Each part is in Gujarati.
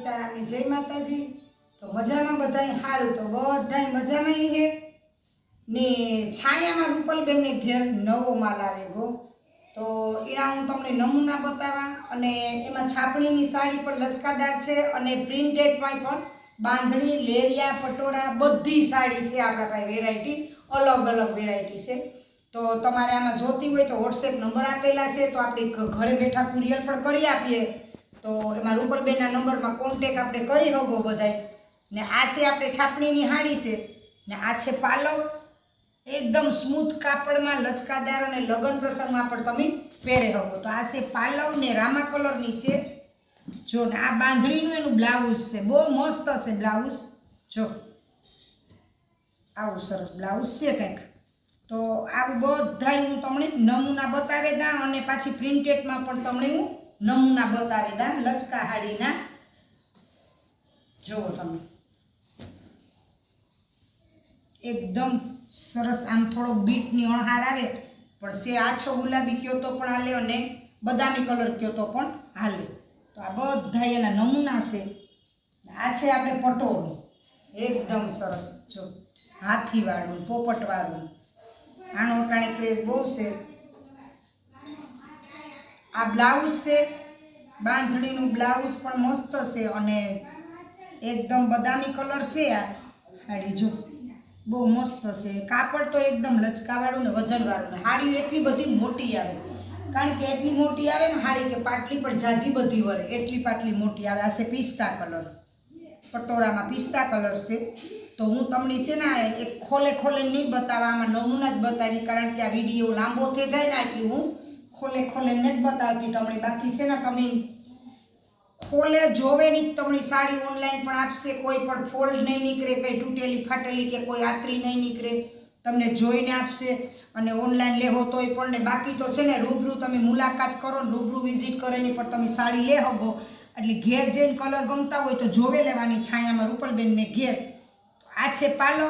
સીતારામની જય માતાજી. તો મજામાં બધાય? સારું તો બધાય મજામાં હે? ને છાયામાં રૂપલબેનને ઘેર નવો માલ આવે ગો. તો એના હું તમને નમૂના બતાવવા અને એમાં છાપણીની સાડી પણ લચકાદાર છે અને પ્રિન્ટેડમાં પણ બાંધણી, લેરિયા, પટોરા બધી સાડી છે આપણા પાસે વેરાયટી અલગ અલગ વેરાયટી છે. તો તમારે આમાં જોતી હોય તો વોટ્સએપ નંબર આપેલા છે. તો આપણે ઘરે બેઠા કુરિયર પણ કરી આપીએ. તો એમાં રૂપલબેનના નંબરમાં કોન્ટેક આપણે કરી શકો બધાય. ને આ છે આપણે છાપણીની હાડી છે. ને આ છે પાલવ એકદમ સ્મૂથ કાપડમાં લચકાદાર અને લગ્ન પ્રસંગમાં પણ તમે પહેરે શકો તો આ છે પાલવ ને રામા કલરની છે. જો ને આ બાંધણીનું એનું બ્લાઉઝ છે. બહુ મસ્ત હશે બ્લાઉઝ. જો. આવું સરસ બ્લાઉઝ છે કંઈક. તો આ બધાય હું તમને નમૂના બતાવી દા અને પાછી પ્રિન્ટેડમાં પણ તમને હું નમૂના બતાવી દા, લચકા હાડીના. જુઓ તમે. એકદમ સરસ, આમ થોડો બીટની અણહાર આવે, પણ સે આછો ગુલાબી કયો તો પણ હાલે અને બદામી કલર કયો તો પણ હાલે. તો આ બધા એના નમૂના છે. આ છે આપણે પટોળું. એકદમ સરસ. જો, હાથીવાળું, પોપટવાળું. આનો અટાણે ક્રેઝ બહુ છે. આ બ્લાઉઝ છે, બાંધણીનું બ્લાઉઝ પણ મસ્ત છે અને એકદમ બદામી કલર છે આ હાડી, જો. બહુ મસ્ત છે. કાપડ તો એકદમ લચકાવાળું ને વજનવાળું ને હાડી એટલી બધી મોટી આવે. કારણ કે એટલી મોટી આવે ને હાડી કે પાટલી પણ જાજી બધી વરે. એટલી પાટલી મોટી આવે. આ છે પિસ્તા કલર. પટોળામાં પિસ્તા કલર છે. તો હું તમને છે ને એક ખોલે ખોલે નહીં બતાવવા, આમાં નમૂના જ બતાવી, કારણ કે આ વીડિયો લાંબો થઈ જાય ને એટલી હું. ખોલે ખોલે નથી બતાવતી તમને બાકી છે ને તમે ખોલે જોવે નહીં તમને સાડી ઓનલાઈન પણ આપશે, કોઈ પણ ફોલ્ડ નહીં નીકળે, કંઈ તૂટેલી ફાટેલી કે કોઈ આતરી નહીં નીકળે, તમને જોઈને આપશે અને ઓનલાઈન લેવો તોય પણ ને બાકી તો છે ને રૂબરૂ તમે મુલાકાત કરો ને રૂબરૂ વિઝિટ કરીને પણ તમે સાડી લે હકો એટલે ઘેર જઈને કલર ગમતા હોય તો જોવે લેવાની છાયામાં રૂપલબેનને ઘેર. આ છે પાલો.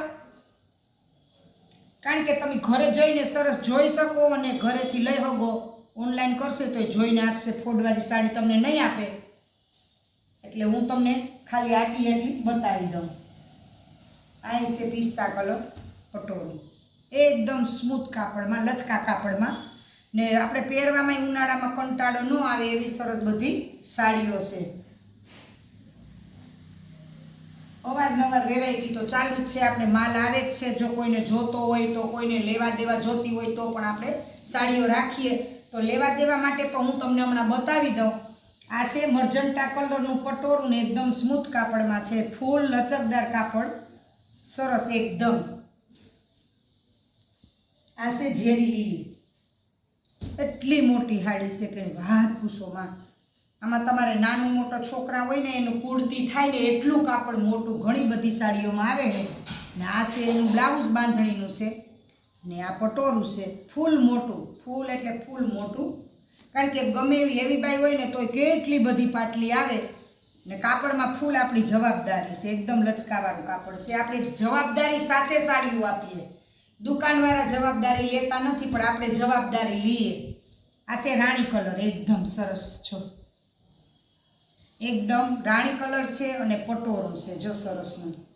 કારણ કે તમે ઘરે જઈને સરસ જોઈ શકો અને ઘરેથી લઈ શકો ઓનલાઈન કરશે તો એ જોઈને આપશે, ફોડવાળી સાડી તમને નહીં આપે. એટલે હું તમને ખાલી આટલી આટલી બતાવી દઉં. આ છે પિસ્તા કલર પટોળું એકદમ સ્મૂથ કાપડમાં, લચકા કાપડમાં. ને આપણે પહેરવામાં ઉનાળામાં કંટાળો ન આવે એવી સરસ બધી સાડીઓ છે. અવારનવાર વેરાયટી તો ચાલુ જ છે, આપણે માલ આવે જ છે. જો કોઈને જોતો હોય તો કોઈને લેવા દેવા જોતી હોય તો પણ આપણે સાડીઓ રાખીએ. તો લેવા દેવા માટે પણ હું તમને હમણાં બતાવી દઉં. આ છે મર્જન્ટા કલરનું પટોરું ને એકદમ સ્મૂથ કાપડમાં છે. ફૂલ લચકદાર કાપડ. સરસ એકદમ. આ છે ઝેરી લીલી. એટલી મોટી હાડી છે કે વાત પૂછોમાં આમાં તમારે નાનું મોટો છોકરા હોય ને એનું કુર્તી થાય ને એટલું કાપડ મોટું ઘણી બધી સાડીઓમાં આવે છે. ને આ છે એનું બ્લાઉઝ બાંધણીનું છે. ને આ પટોરું છે, ફૂલ મોટું, ફૂલ એટલે ફૂલ મોટું. કારણ કે ગમે એવી હેવી બાઈ હોય ને તોય કેટલી બધી પાટલી આવે ને કાપડમાં ફૂલ આપણી જવાબદારી છે, એકદમ લચકાવાળું કાપડ છે. આપણે જવાબદારી સાથે સાડીઓ આપીએ. દુકાનવાળા જવાબદારી લેતા નથી, પણ આપણે જવાબદારી લઈએ. આ છે રાણી કલર, એકદમ સરસ છો. એકદમ રાણી કલર છે અને પટોરું છે, જો સરસનું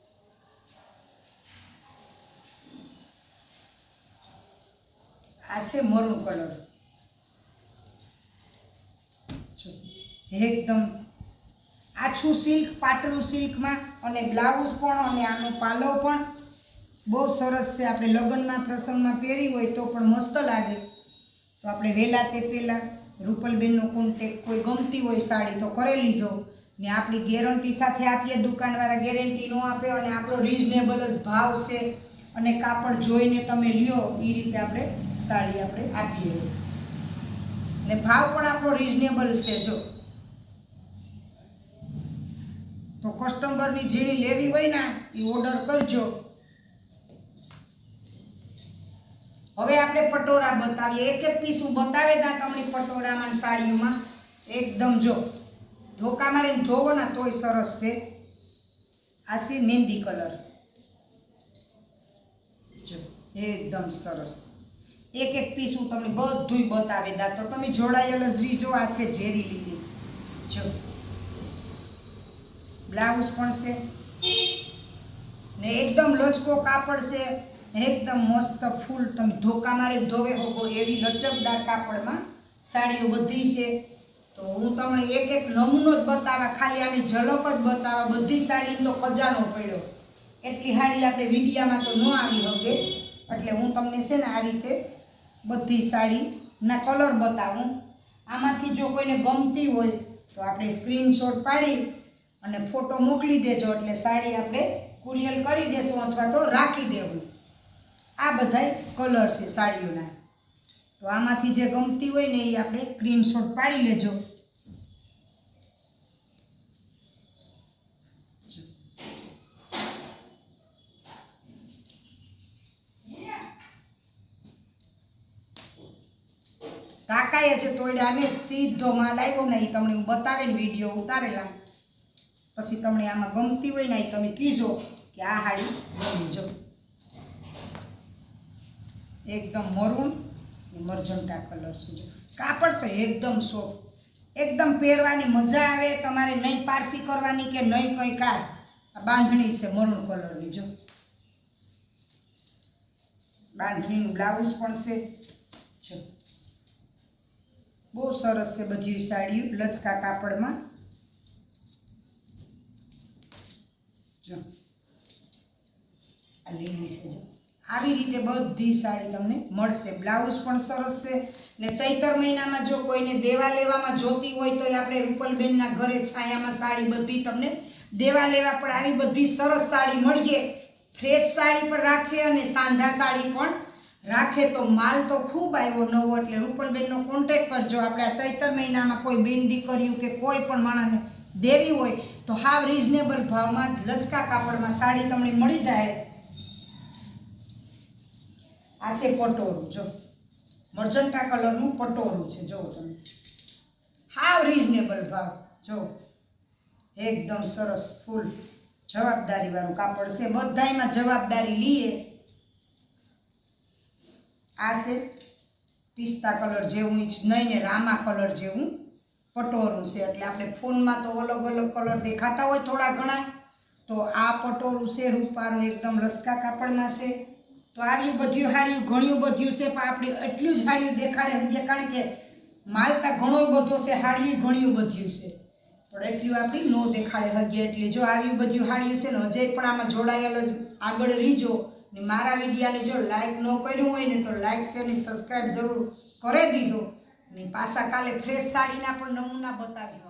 આ છે મરૂન કલર. એકદમ આછું સિલ્ક પાતળું સિલ્કમાં અને બ્લાઉઝ પણ અને આનો પાલવ પણ બહુ સરસ છે. આપણે લગ્નના પ્રસંગમાં પહેરી હોય તો પણ મસ્ત લાગે. તો આપણે વહેલા તે પહેલાં રૂપલબેનનો કોન્ટેક કોઈ ગમતી હોય સાડી તો કરી લીજો ને આપણી ગેરંટી સાથે આપીએ, દુકાનવાળા ગેરંટી ન આપે અને આપણો રિઝનેબલ જ ભાવ છે. અને કાપડ જોઈને તમે લ્યો એ રીતે આપણે સાડી આપણે આપીએ. ને ભાવ પણ આપણો રિઝનેબલ છે, જો. તો કસ્ટમરની જેની લેવી હોય ને એ ઓર્ડર કરજો. હવે આપણે પટોરા બતાવીએ. એક એક પીસ હું બતાવે ના તમને પટોરામાં સાડીઓમાં. એકદમ જો. ધોકા મારીને ધોવો ને તોય સરસ છે. આ સી મહેંદી કલર એકદમ સરસ. એક એક પીસ હું તમને બધુંય બતાવી દા તો તમે જોડાયેલ જ રીજો. આ છે ઝેરી લીલી. જો. બ્લાઉઝ પણ છે. ને એકદમ લચકો કાપડ છે. એકદમ મસ્ત ફૂલ તમે ધોકા મારે ધોવે હોગો એવી લચકદાર કાપડમાં સાડીઓ બધી છે. તો હું તમને એક એક નમૂનો જ બતાવવા ખાલી આની ઝલક જ બતાવવા બધી સાડીનો તો ખજાનો પડ્યો. એટલી સાડી આપણે વિડીયામાં તો ન આવી હવે. એટલે હું તમને છે ને આ રીતે બધી સાડીના કલર બતાવું. આમાંથી જો કોઈને ગમતી હોય તો આપણે સ્ક્રીનશોટ પાડી અને ફોટો મોકલી દેજો એટલે સાડી આપણે કુરિયર કરી દેશું અથવા તો રાખી દેવું. આ બધાય કલર છે સાડીઓના. તો આમાંથી જે ગમતી હોય ને એ આપણે સ્ક્રીનશોટ પાડી લેજો. કાકાએ છે તોડ્યા ને સીધો માલ આવ્યો ને એ તમને હું બતાવીને વીડિયો ઉતારેલા. પછી તમને આમાં ગમતી હોય ને એ તમે કીજો કે આ હાડી ગમી જો. એકદમ મરૂન મરજંટા કલર છે કાપડ તો એકદમ સોફ્ટ એકદમ પહેરવાની મજા આવે, તમારે નહીં પારસી કરવાની કે નહીં કંઈ કાર આ બાંધણી છે મરૂન કલરની જો. બાંધણીનું બ્લાઉઝ પણ છે. જો બહુ સરસ છે બધી સાડીઓ, લચકા કાપડમાં. જો. આ લીલી છે જો. આવી રીતે બધી સાડી તમને મળશે. બ્લાઉઝ પણ સરસ છે. ને ચૈતર મહિનામાં જો કોઈને દેવા લેવામાં જોતી હોય તો આપણે રૂપલબેનના ઘરે છાયામાં સાડી બધી તમને દેવા લેવા પણ આવી બધી સરસ સાડી મળીએ. ફ્રેશ સાડી પણ રાખીએ અને સાંધા સાડી પણ રાખે તો માલ તો ખૂબ આવ્યો નવો એટલે રૂપલબેનનો કોન્ટેક કરજો. આપણે આ ચૈતર મહિનામાં કોઈ બેન દીકરીયું કે કોઈ પણ માણસને દેવી હોય, તો હાવ રિઝનેબલ ભાવમાં લચકા કાપડમાં સાડી તમને મળી જાય. આ છે પટોરું જો. મર્જન્ટા કલરનું પટોરું છે, જો તમે. હાવ રિઝનેબલ ભાવ, જો. એકદમ સરસ, ફૂલ જવાબદારીવાળું કાપડ છે. બધાયમાં જવાબદારી લઈએ આ છે પિસ્તા કલર જેવું જ નહીં ને રામા કલર જેવું, પટોરું છે. એટલે આપણે ફોનમાં તો અલગ અલગ કલર દેખાતા હોય થોડા ઘણા. તો આ પટોરું છે, રૂપારું એકદમ રસકા કાપડના છે. તો આવ્યું બધું હાડ્યું ઘણું બધું છે, પણ આપણે એટલું જ હાડ્યું દેખાડે હજી કારણ કે માલતા ઘણો બધો છે હાડ્યું ઘણું બધું છે. પણ એટલું આપણી નો દેખાડે હગી. એટલે જો આવ્યું બધું હાડ્યું છે ને હજે પણ આમાં જોડાયેલ જ આગળ રીજો. ને મારા વિડીયાને જો લાઈક ન કર્યું હોય ને તો લાઈક શેર ને સબસ્ક્રાઈબ જરૂર કરી દીધો ને પાછા કાલે ફ્રેશ સાડીના પણ નમૂના બતાવી